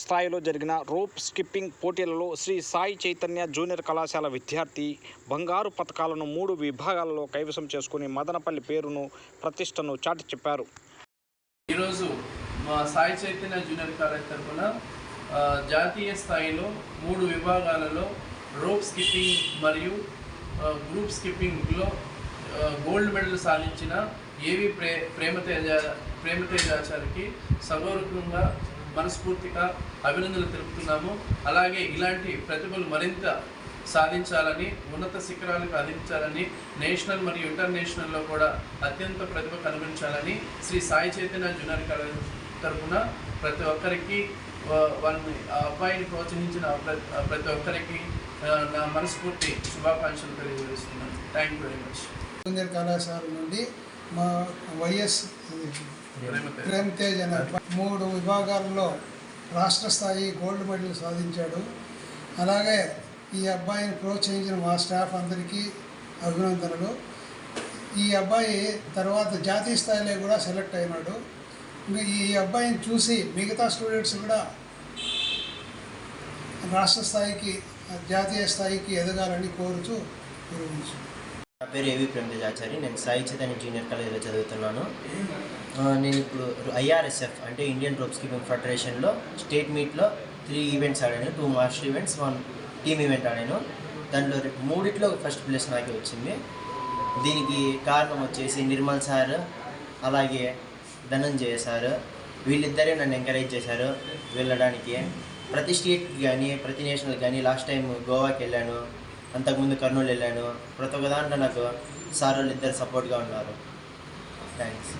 స్థాయిలో జరిగిన rope skipping పోటీలలో శ్రీ సాయి చైతన్య జూనియర్ కళాశాల విద్యార్థి బంగారు పథకాలను మూడు విభాగాలలో కైవసం చేసుకుని మదనపల్లి పేరును ప్రతిష్టను చాటి చెప్పారు. ఈరోజు మా సాయి చైతన్య జూనియర్ కాలేజ్ తరఫున జాతీయ స్థాయిలో మూడు విభాగాలలో రోప్ స్కిప్పింగ్ మరియు గ్రూప్ స్కిప్పింగ్లో గోల్డ్ మెడల్ సాధించిన ఏవి ప్రే ప్రేమతేజ ప్రేమతేజాచారికి సగౌరవంగా మనస్ఫూర్తిగా అభినందనలు తెలుపుతున్నాము. అలాగే ఇలాంటి ప్రతిభలు మరింత సాధించాలని ఉన్నత శిఖరాలకు అందించాలని నేషనల్ మరియు ఇంటర్నేషనల్లో కూడా అత్యంత ప్రతిభ కనిపించాలని శ్రీ సాయి చైతన్య జూనియర్ కాలేజ్ తరఫున ప్రతి ఒక్కరికి వాళ్ళని ఆ అబ్బాయిని ప్రోత్సహించిన ప్ర- ప్రతి ఒక్కరికి నా మనస్ఫూర్తి శుభాకాంక్షలు తెలియజేస్తున్నాను. థ్యాంక్ యూ వెరీ మచ్ కళాశాల నుండి మా వైఎస్ ప్రేమ్ తేజ్ అనే మూడు విభాగాల్లో రాష్ట్ర స్థాయి గోల్డ్ మెడల్ సాధించాడు. అలాగే ఈ అబ్బాయిని ప్రోత్సహించిన మా స్టాఫ్ అందరికీ అభినందనలు. ఈ అబ్బాయి తర్వాత జాతీయ స్థాయిలో కూడా సెలెక్ట్ అయినాడు. ఈ అబ్బాయిని చూసి మిగతా స్టూడెంట్స్ కూడా రాష్ట్ర స్థాయికి జాతీయ స్థాయికి ఎదగాలని కోరుతూ విరమించు నా పేరు ఏవి ఆచారి నేను సాయి చైతన్య జూనియర్ కాలేజీలో చదువుతున్నాను. నేను ఇప్పుడు ఐఆర్ఎస్ఎఫ్ అంటే ఇండియన్ రోప్ స్కిప్పింగ్ ఫెడరేషన్లో స్టేట్ మీట్లో త్రీ ఈవెంట్స్ ఆడాను. Two master events one team event ఆడాను. దాంట్లో మూడిట్లో ఫస్ట్ ప్లేస్ నాకే వచ్చింది. దీనికి కారణం వచ్చేసి నిర్మల్ సార్ అలాగే ధనంజయ సార్. వీళ్ళిద్దరే నన్ను ఎంకరేజ్ చేశారు వెళ్ళడానికి. ప్రతి స్టేట్కి కానీ ప్రతి నేషనల్ కానీ లాస్ట్ టైం గోవాకి వెళ్ళాను. అంతకుముందు కర్నూలు వెళ్ళాను ప్రతి ఒక్క దాంట్లో నాకు సార్ వాళ్ళు ఇద్దరు సపోర్ట్గా ఉన్నారు. థ్యాంక్స్